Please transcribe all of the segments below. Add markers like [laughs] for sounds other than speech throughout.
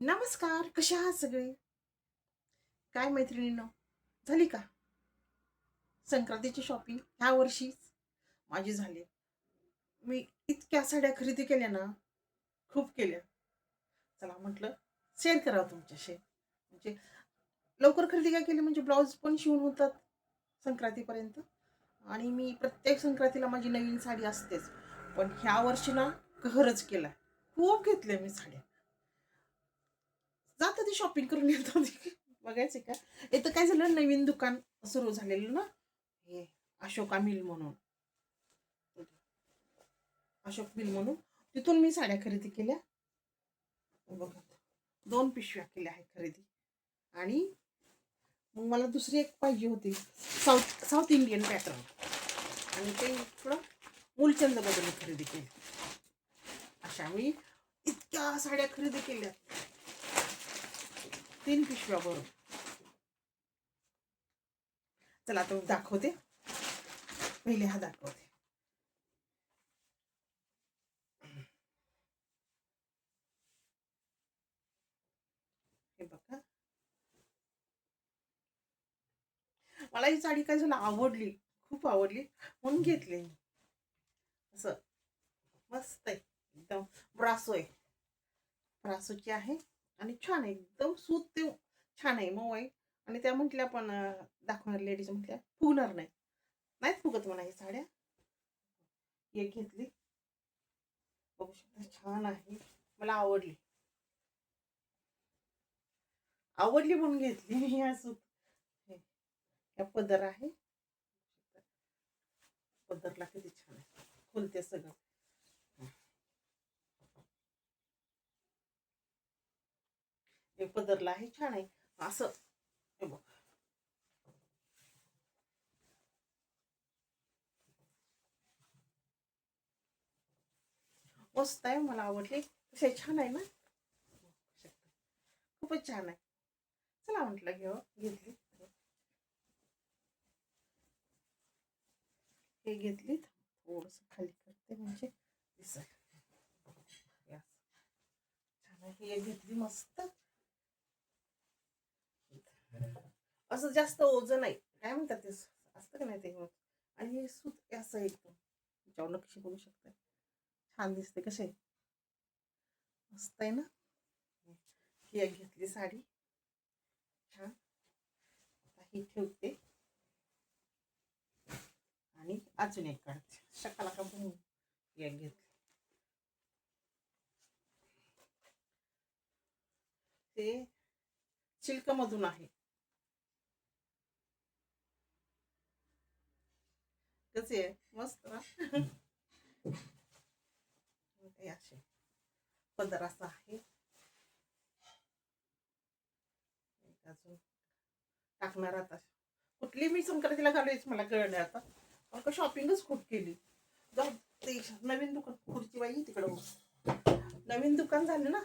नमस्कार कसे आहात सगळे? काय मैत्रिणीनं झाली का? संक्रांतीची शॉपिंग ह्या वर्षीच? माझी झाली. मी इतक्या साड्या खरेदी केल्या ना खूप केल्या. चला म्हटलं शेअर करावं तुमच्याशी. म्हणजे लवकर खरेदी काय केली? म्हणजे ब्लाऊज पण शिवून होतात संक्रांतीपर्यंत. आणि मी प्रत्येक संक्रांतीला माझी नवीन साडी असतेच. पण ह्या वर्षी ना कहरच केला खूप घेतल्या मी साड्या. जात ती शॉपिंग करून येत होती बघायचं का? इथं काय झालं नवीन दुकान सुरू झालेलं ना? हे अशोका मिल म्हणून. अशोक मिल म्हणून. तिथून मी साड्या खरेदी केल्या. बघा दोन पिशव्या केल्या आहेत खरेदी. आणि मग मला दुसरी एक पाहिजे होती. South south Indian pattern. आणि ते थोडं मूलचंद बदल खरेदी केली. अशा मी इतक्या साड्या खरेदी केल्या. तीन पिशव्या भरून चला आता दाखवते. पहिले हा दाखवते. हे बघा. मला ही साडी काय झालं आवडली. खूप आवडली. म्हणून घेतली मी. असं. मस्त आहे. एकदम ब्रासो आहे. ब्रासोची आहे. आणि छान आहे एकदम सूत ते छान आहे मऊ आहे. आणि त्या म्हटल्या पण दाखवणार लेडीज म्हटल्या फुगणार नाही. नाहीच फुगत म्हणा हे साड्या. एक घेतली. बघू शकता छान आहे. मला आवडली. आवडली म्हणून घेतली मी या सूत. या पदर आहे. पदरला किती छान आहे. खोलते सगळं. हे पदरला आहे छान आहे. असं. हे बघ. मस्त आहे मला आवडली. तसे छान आहे ना? खूपच छान आहे. चला म्हटलं घेऊ घेतली. हे घेतली. थोडस खाली करते म्हणजे दिसेल. छान आहे. हे घेतली मस्त. असं जास्त ओझं नाही. काय म्हणतात ते? असतं का नाही ते? आणि हे सूत असं एकदम त्याच्यावर नक्षी बघू शकता? छान दिसते कसे मस्त आहे ना? ही एक घेतली साडी. छान. आता ही ठेवते. आणि अजून एक काढते. शकाला का बनवून एक घेतली. ते सिल्क मधून आहे. कसे आहे मस्त ना असे पदर आहे अजून टाकणार आता कुठली मी संक्रांतीला घालूच मला कळणार आता मला शॉपिंगच खूप केली जाऊ ते नवीन दुकान खुर्ची बाई तिकडं नवीन दुकान झालं ना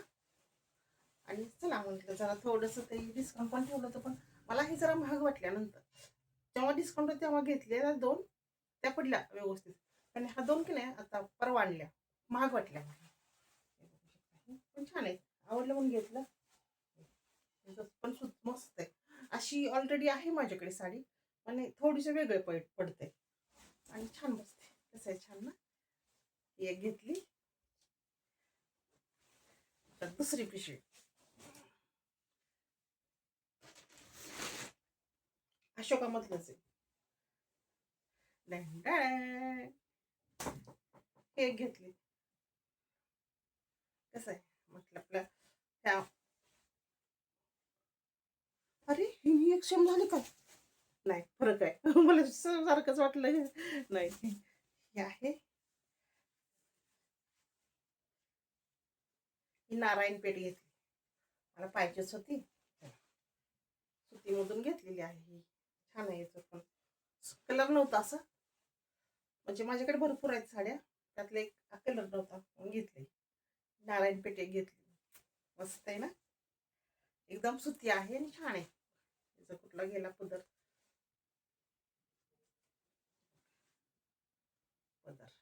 आणि चला म्हटलं जरा थोडंसं काही डिस्काउंट पण ठेवलं होतं पण मला हे जरा महाग वाटल्यानंतर जेव्हा डिस्काउंट तेव्हा घेतले ना दोन त्या पडल्या व्यवस्थित. आणि हा दोन की नाही आता परवा आणल्या. महाग वाटल्या. मला पण छान आहे आवडलं म्हणून घेतलं. पण मस्त आहे. अशी ऑलरेडी आहे माझ्याकडे साडी आणि थोडीसे वेगळे पड पडते. आणि छान बसते कसं आहे? छान ना? एक घेतली. तर दुसरी पिशवी. अशोकामधलंच आहे. हे घेतली. कसं आहे? म्हटलं आपलं त्या अरे ही एक क्षम झाली काय नाही फरक आहे. [laughs] मला सारखंच वाटलं नाही. हे आहे. ही नारायण पेठ घेतली. मला पाहिजेच होती. सुतीमधून घेतलेली आहे ही. छान आहे याचं पण. कलर नव्हता असा. म्हणजे माझ्याकडे भरपूर आहेत साड्या. त्यातले एक कलर नव्हता म्हणून नारायण पेटे एक घेतली. मस्त आहे ना? एकदम सुती आहे आणि छान आहे. याचा कुठला गेला पदर? पदर.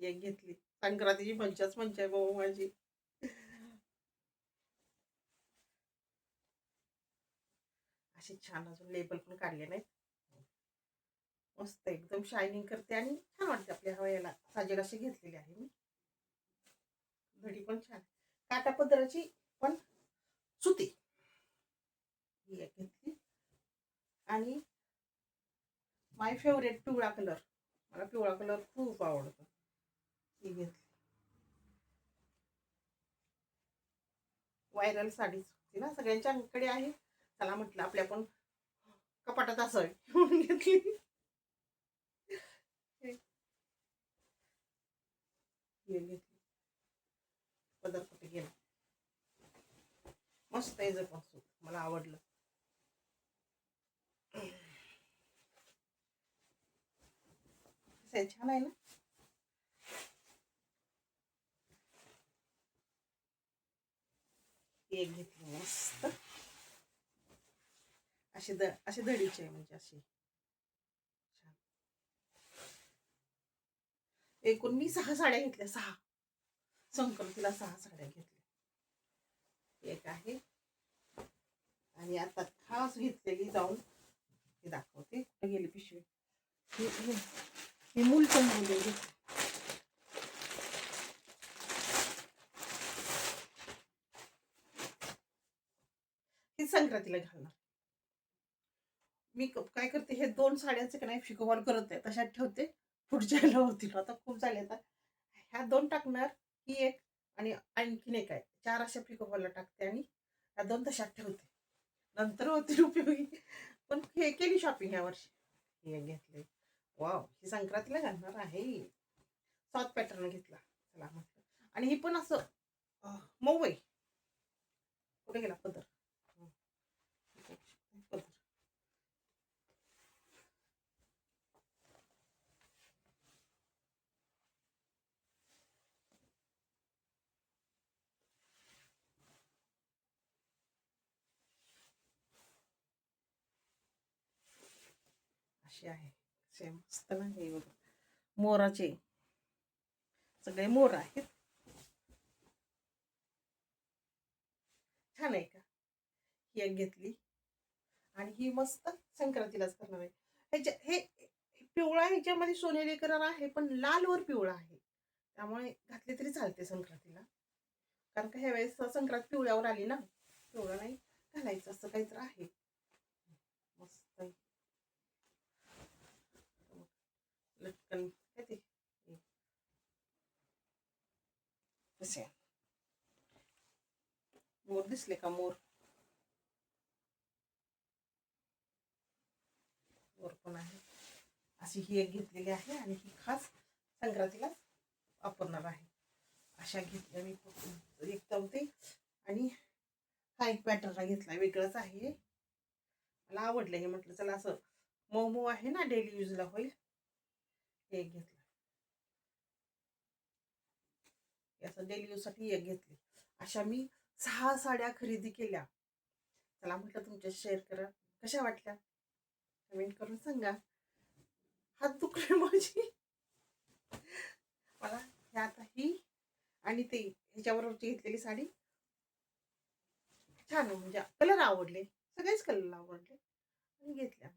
एक घेतली. संक्रांतीची पंचाच पंच आहे म्हणजे भाऊ माझी. असे छान अजून लेबल पण काढले नाहीत. मस्त एकदम शायनिंग करते आणि छान वाटते आपल्या हवयाला साजेल अशी घेतलेली आहे मी. घडी पण छान. काटा पदराची पण सुती. ही एक घेतली. आणि माय फेवरेट पिवळा कलर मला पिवळा कलर खूप आवडतो. ही घेतली. व्हायरल साडीच होती ना सगळ्यांच्याकडे आहे. चला म्हटलं आपल्या पण कपाटात असावी म्हणून घेतली. हे. घेतली. पदर गेला. मस्त आहे जर पण मला आवडलं. छान आहे ना? एक घेतली मस्त. अशी द अशी दडीची आहे म्हणजे अशी. एकूण मी सहा साड्या घेतल्या सहा. संक्रांतीला सहा साड्या घेतल्या. एक आहे. आणि आता खास घेतलेली जाऊन हे दाखवते. कुठे गेली पिशवी. हे- मूल पण मूलचंद मुले घेतली संक्रांतीला घालणार. मी क- काय करते हे दोन साड्यांचे का नाही फिकोवॉल करत आहे. तशात ठेवते. पुढच्या [laughs] ह्याला होतील आता खूप झाले आता. ह्या दोन टाकणार ही एक आणि आणखीन एक आहे. चार अशा फिकोवॉलला टाकते आणि ह्या दोन तशात ठेवते. नंतर होतील उपयोगी. पण हे केली शॉपिंग या वर्षी. हे घेतले वाव ही संक्रांतीला घालणार आहे. सात पॅटर्न घेतला. चला म्हटलं. आणि ही पण असं मऊ आहे. कुठे गेला पदर हं. पदर अशी आहे. सेम मस्त ना हे बघा. मोराचे. सगळे मोर आहेत. छान आहे का? ही एक घेतली. आणि ही मस्त संक्रांतीलाच करणार आहे. ह्याच्या हे पिवळा ह्याच्यामध्ये सोनेरी कलर आहे पण लालवर पिवळा आहे. त्यामुळे घातले तरी चालते संक्रांतीला. कारण का ह्या वेळेस संक्रांत पिवळ्यावर आली ना. पिवळा नाही घालायचं असं काहीतरी आहे मस्त आहे. लटकन काय ते कसे? मोर दिसले का मोर? मोर पण आहे. अशी ही एक घेतलेली आहे आणि ही खास संक्रांतीला वापरणार आहे. अशा घेतल्या मी खूप- एकदम आणि हा एक पॅटर्न घेतला वेगळंच आहे. मला आवडलं हे म्हटलं चला असं मऊ मऊ आहे ना डेली यूजला होईल. एक घेतलं. हे असं डेली यूजसाठी एक घेतली. अशा मी सहा साड्या खरेदी केल्या. चला म्हटलं तुमच्या शेअर करा. कशा वाटल्या? कमेंट करून सांगा. हात दुखले माझी. मला हे आता ही आणि ते ह्याच्याबरोबरची घेतलेली साडी छान म्हणजे कलर आवडले. सगळेच कलर आवडले. आणि घेतल्या.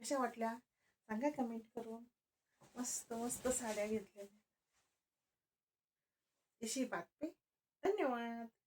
कशा वाटल्या? सांगा कमेंट करून. मस्त मस्त साड्या घेतलेल्या. अशी बातमी. धन्यवाद.